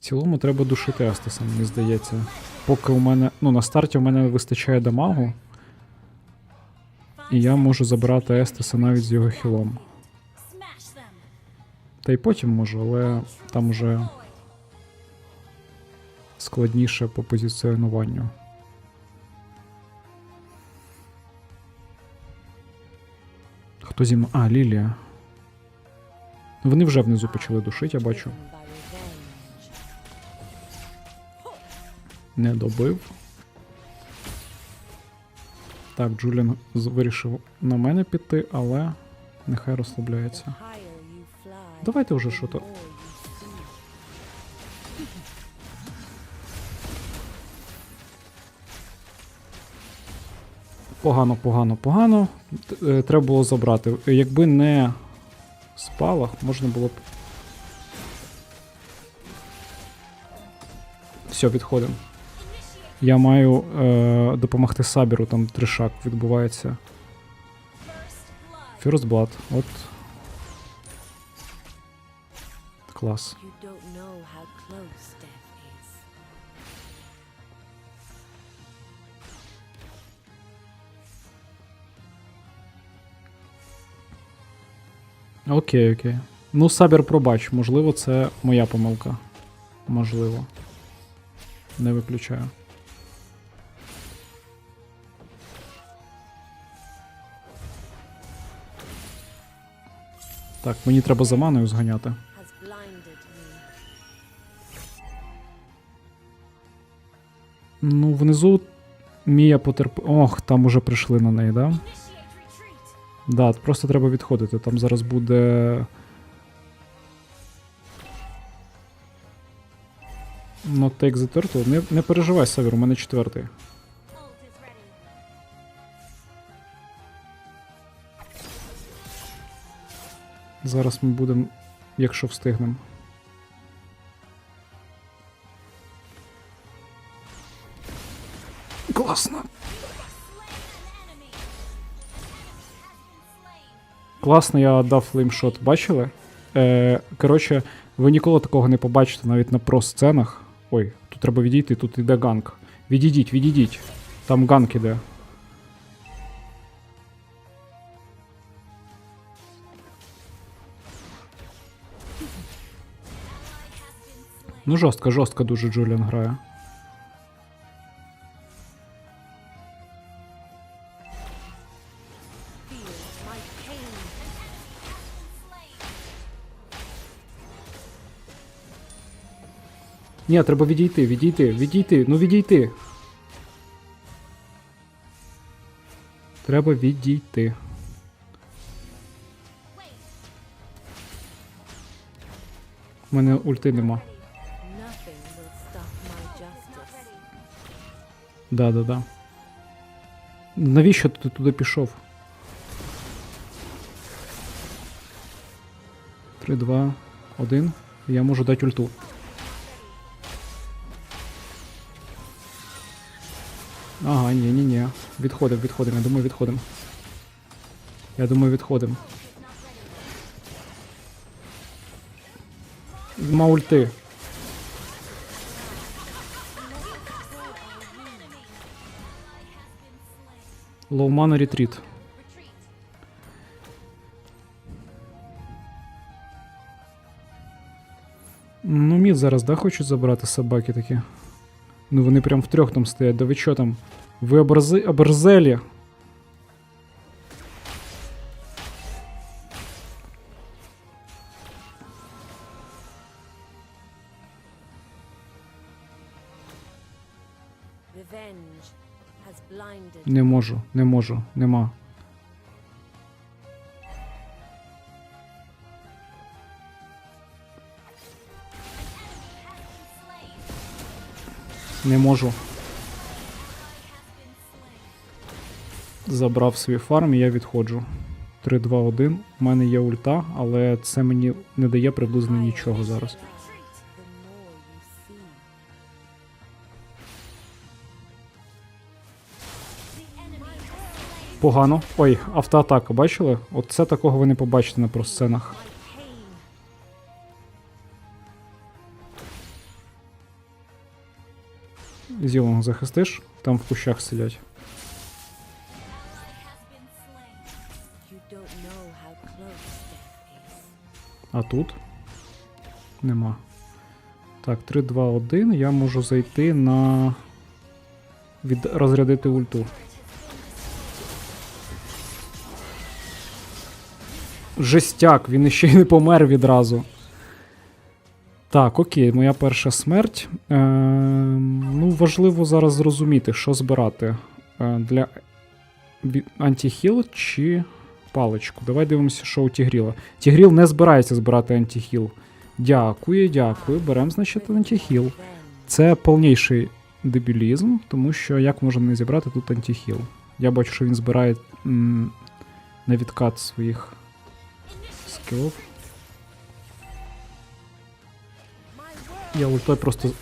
Цілому треба душити Астаса, мені здається. Поки у мене. Ну, на старті у мене вистачає дамагу, і я можу забирати Естеса навіть з його хілом. Та й потім можу, але там уже складніше по позиціонуванню. Хто зі мною? А, Лілія. Вони вже внизу почали душити, я бачу. Не добив. Так, Джуліан вирішив на мене піти, але нехай розслабляється. Давайте вже що то. Погано, погано, погано. Е, Треба було забрати. Якби не спалах, можна було б. Все, відходимо. Я маю е, допомогти Сабіру, там тришак відбувається. First blood. От. Клас. Окей, окей. Ну, Сабір, пробач, можливо, це моя помилка. Можливо. Не виключаю. Так, мені треба за маною зганяти. Ну, внизу Мія потерп... Ох, там уже прийшли на неї, да? Да, просто треба відходити. Там зараз буде. Not take the turtle. Не, не переживай, Савір, у мене четвертий. Зараз ми будемо, якщо встигнемо. Класно. Класно, я дав флеймшот, бачили? Е, коротше, ви ніколи такого не побачите навіть на про-сценах. Ой, тут треба відійти, тут іде ганк. Відійдіть, відійдіть. Там ганк іде. Ну, жорстко, жорстко дуже Джуліан грає. Ні, треба відійти, відійти, відійти, ну відійти. Треба відійти. У мене ульти нема. Да, да, да. Навіщо ти туди пішов? 3, 2, 1. Я можу дати ульту. Ага, ні, ні, ні. Відходимо, відходимо. Я думаю, відходимо. Я думаю, відходимо. Нема ульти. Лоумана ретріт. Retreat. Ну, мід зараз, да, хочуть забрати собаки такі. Ну вони прям втрьох там стоять. Да ви чо там? Ви оберзи... Не можу, не можу, нема. Не можу. Забрав свій фарм і я відходжу. 3, 2, 1. У мене є ульта, але це мені не дає приблизно нічого зараз. Погано. Ой, автоатака, бачили? От це такого ви не побачите на просценах. Зілом захистиш? Там в кущах сидять. А тут? Нема. Так, 3, 2, 1. Я можу зайти на. Від... розрядити ульту. Жестяк, він іще й не помер відразу. Так, окей, моя перша смерть. Е, ну, важливо зараз зрозуміти, що збирати. Е, для антихіл чи паличку. Давай дивимося, що у Тігріла. Тігріл не збирається збирати антихіл. Дякую, дякую. Беремо, значить, антихіл. Це повніший дебілізм, тому що як можна не зібрати тут антихіл? Я бачу, що він збирає м, на відкат своїх скиллов. Я ультой просто...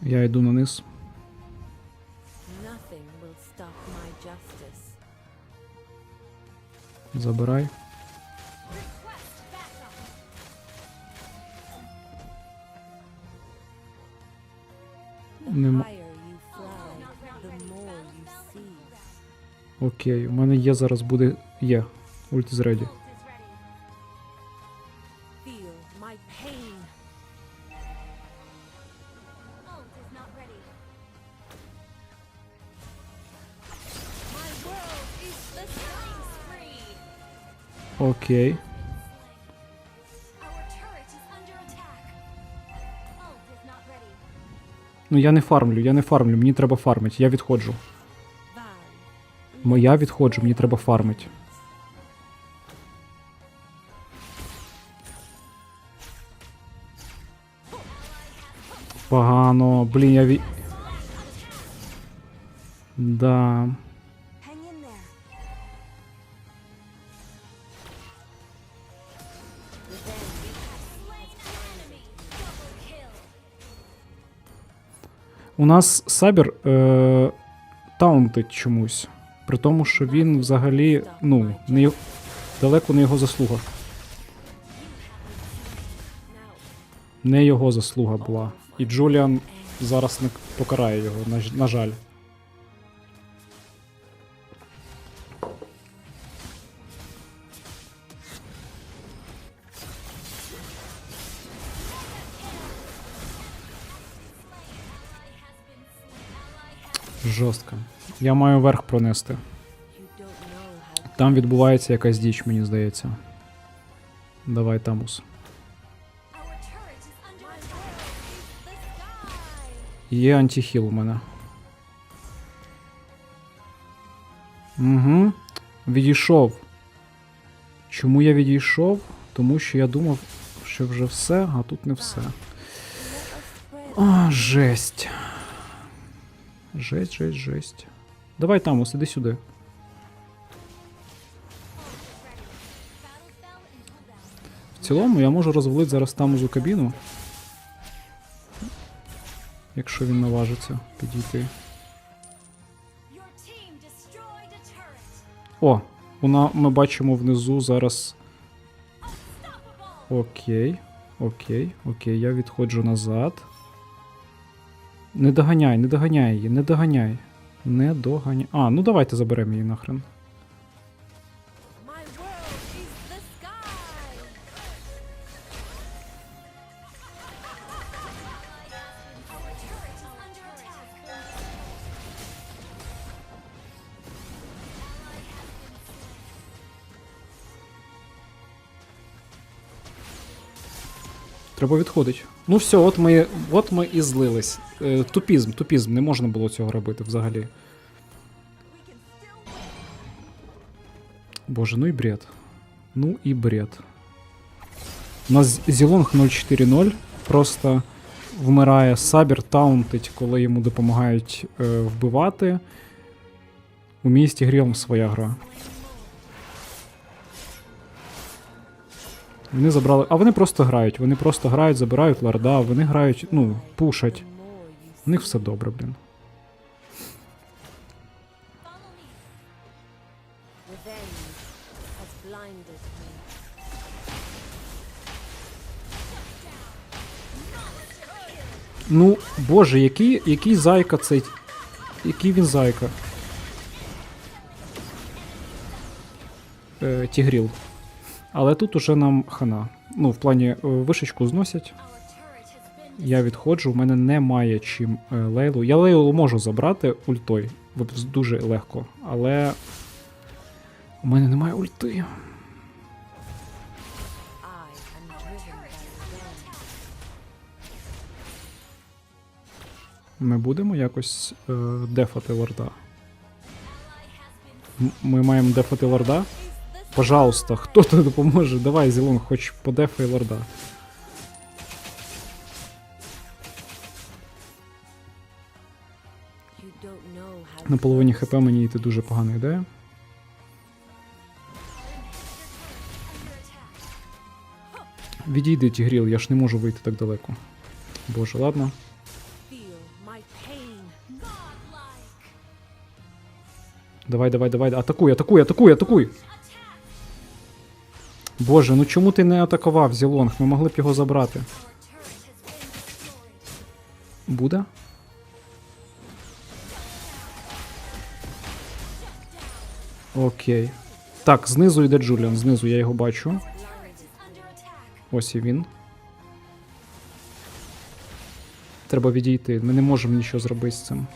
Я иду на низ. Забирай. Окей, у мене є зараз буде. Є. Ульт з реді. Feel my pain. My world is the Окей. Ну я не фармлю, я не фармлю, мені треба фармити, я відходжу. Моя відходжу, мені треба фармити. Погано, блін, я ві... Да. У нас Сабір е, таунтить чомусь. При тому, що він взагалі, ну, не, далеко не його заслуга. Не його заслуга була. І Джуліан зараз не покарає його, на, на жаль. Жорстко. Я маю верх пронести. Там відбувається якась діч, мені здається. Давай, Тамус. Є антихіл у мене. Угу. Відійшов. Чому я відійшов? Тому що я думав, що вже все, а тут не все. А, жесть. Жесть, жесть, жесть. Давай, Тамус, іди сюди. В цілому я можу розвалити зараз Тамузу кабіну. Якщо він наважиться підійти. О, вона, ми бачимо внизу зараз. Окей. Окей, окей, я відходжу назад. Не доганяй, не доганяй її, не доганяй. Не доганяй. А, ну давайте заберемо її нахрен. Треба відходити. Ну все, от ми, от ми і злились. Е, тупізм, тупізм, не можна було цього робити взагалі. Боже, ну і бред. Ну і бред. У нас Зілонг 040 просто вмирає Сабір таунтить, коли йому допомагають е, вбивати. У місті Грілм своя гра. Вони забрали. А вони просто грають. Вони просто грають, забирають ларда, вони грають, ну, пушать. У них все добре, блін. Ну, боже, який який зайка цей. Який він зайка? Е, Тігріл. Але тут уже нам хана. Ну, в плані е, вишечку зносять. Я відходжу, в мене немає чим е, лейлу. Я лейлу можу забрати ультой. Дуже легко. Але. У мене немає ульти. Ми будемо якось е, дефати лорда. Ми маємо дефати лорда. Пожалуйста, хто то допоможе? Давай, Зілон, хоч подефай лорда. На половині хп мені йти дуже погана ідея. Відійди, Тігріл, я ж не можу вийти так далеко. Боже, ладно. Давай, давай, давай. Атакуй, атакуй, атакуй, атакуй. Боже, ну чому ти не атакував, Зілонг? Ми могли б його забрати. Буде? Окей. Так, знизу йде Джуліан, знизу я його бачу. Ось і він. Треба відійти. Ми не можемо нічого зробити з цим.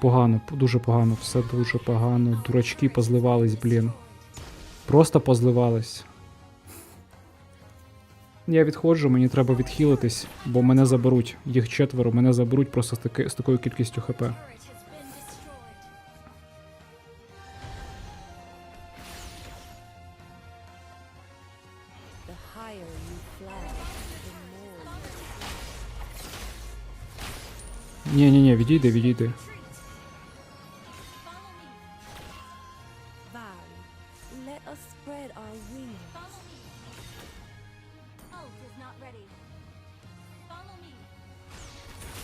Погано, дуже погано, все дуже погано. Дурачки позливались, блін. Просто позливались. Я відходжу, мені треба відхилитись, бо мене заберуть. Їх четверо, мене заберуть просто з, таки, з такою кількістю хп. The higher you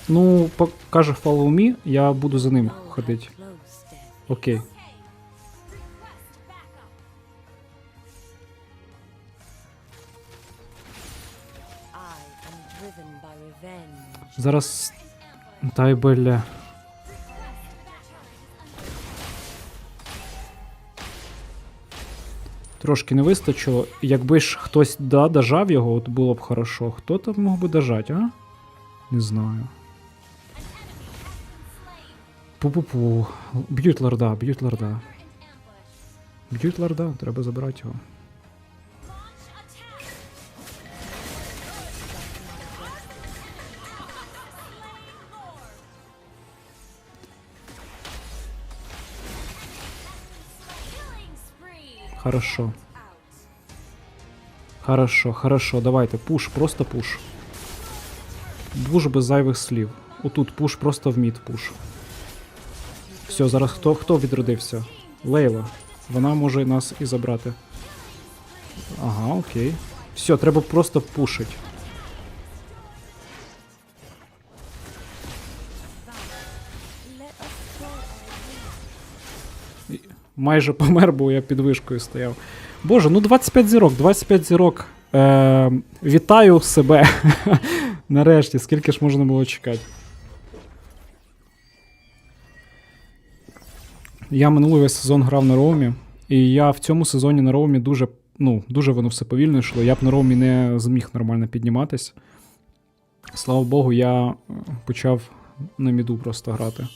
Ну, каже follow me, я буду за ним ходити. Окей. Зараз. Дай бля. Трошки не вистачило. Якби ж хтось да, дожав його, от було б хорошо. Хто там мог би дожати, а? Не знаю. Пу-пу-пу. Б'ють лорда, б'ють лорда. Б'ють лорда, треба забрати його. Хорошо. Хорошо, хорошо, давайте, пуш, просто пуш. Пуш без зайвих слів. Отут пуш, просто в мід пуш. Все, зараз хто, хто відродився? Лейла. Вона може нас і забрати. Ага, окей. Все, треба просто пушить. Майже помер, бо я під вишкою стояв. Боже, ну 25 зірок, 25 зірок. Е, вітаю себе. Нарешті, скільки ж можна було чекати. Я минулий весь сезон грав на роумі, і я в цьому сезоні на роумі дуже, ну, дуже воно все повільно йшло. Я б на роумі не зміг нормально підніматись. Слава Богу, я е, почав на міду просто грати.